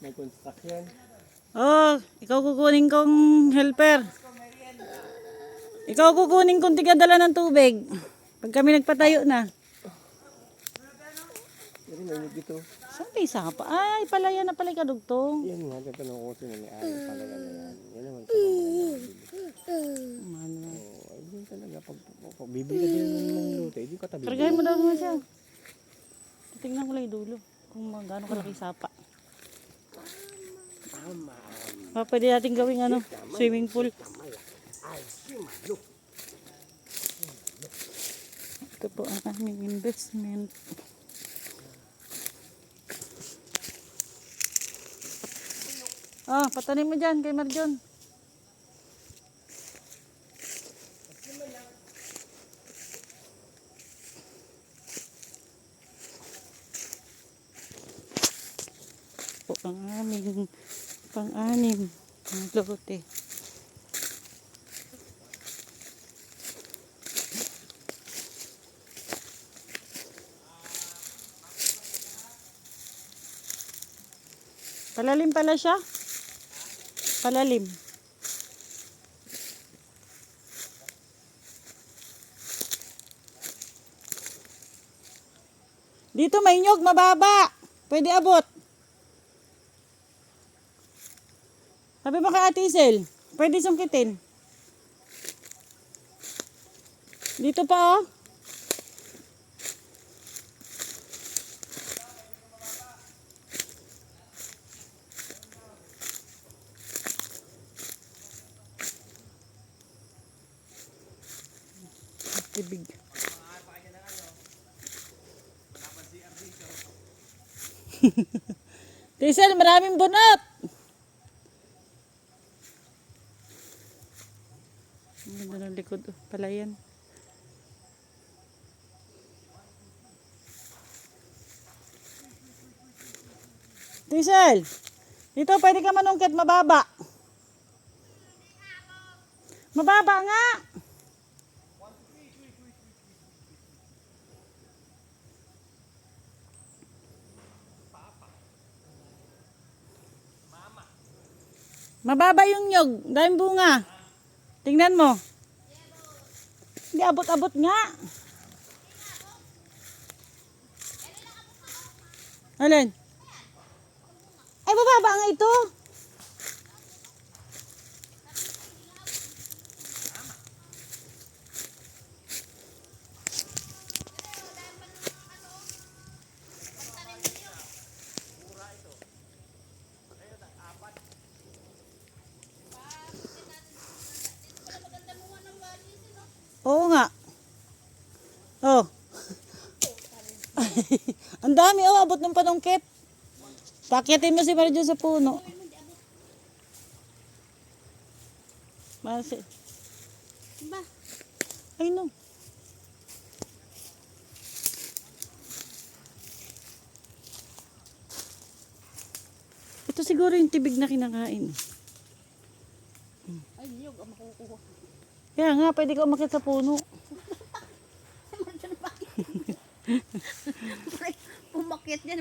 May construction. Oh, ikaw kukunin kong helper. Ikaw kukunin kong tigadala ng tubig. Pag kami nagpatayo na. Yan, may dito. Saan may sapa? Ay, palaya na pala kadugtong. Yan nga, tatanong ko sino may ari pala yan na yan. Yan naman talaga. Ano? Oh, ay, yun talaga. Pag, pag bibili ka din ng luto, hindi ka tabi. Kargahin mo daw naman siya. Tingnan ko lang yung dulo. Kung magano kalaki sapa. Pa, pwede natin gawing ano, swimming pool. Ito po ang aming investment. Ah, patanim mo dyan kay Marjon. po ang aming pang-anim ng lote. Palalim pala siya. Palalim. Dito may nyog, mababa. Pwede abot. Sabi mo kay Ate Isel, pwede sungkitin. Dito pa oh. Tibig. Tisel, maraming bunot. Ang ganda ng likod. Oh, palayan. Tisel, dito pwede ka manungkit mababa. Mababa nga. Mababa yung nyog. Dahil bunga. Tingnan mo. Hindi abot-abot nga. Alin? Ay, bababa nga ito. Oo nga. Oh. Ang dami oh, abot ng panungkit. Pakyatin mo si Mario sa puno. Masi. Ba? Ay no. Ito siguro yung tibig na kinakain. Ay, niyog ang makukuha. Kaya nga, pwede ka umakit sa puno. Pumakit yan.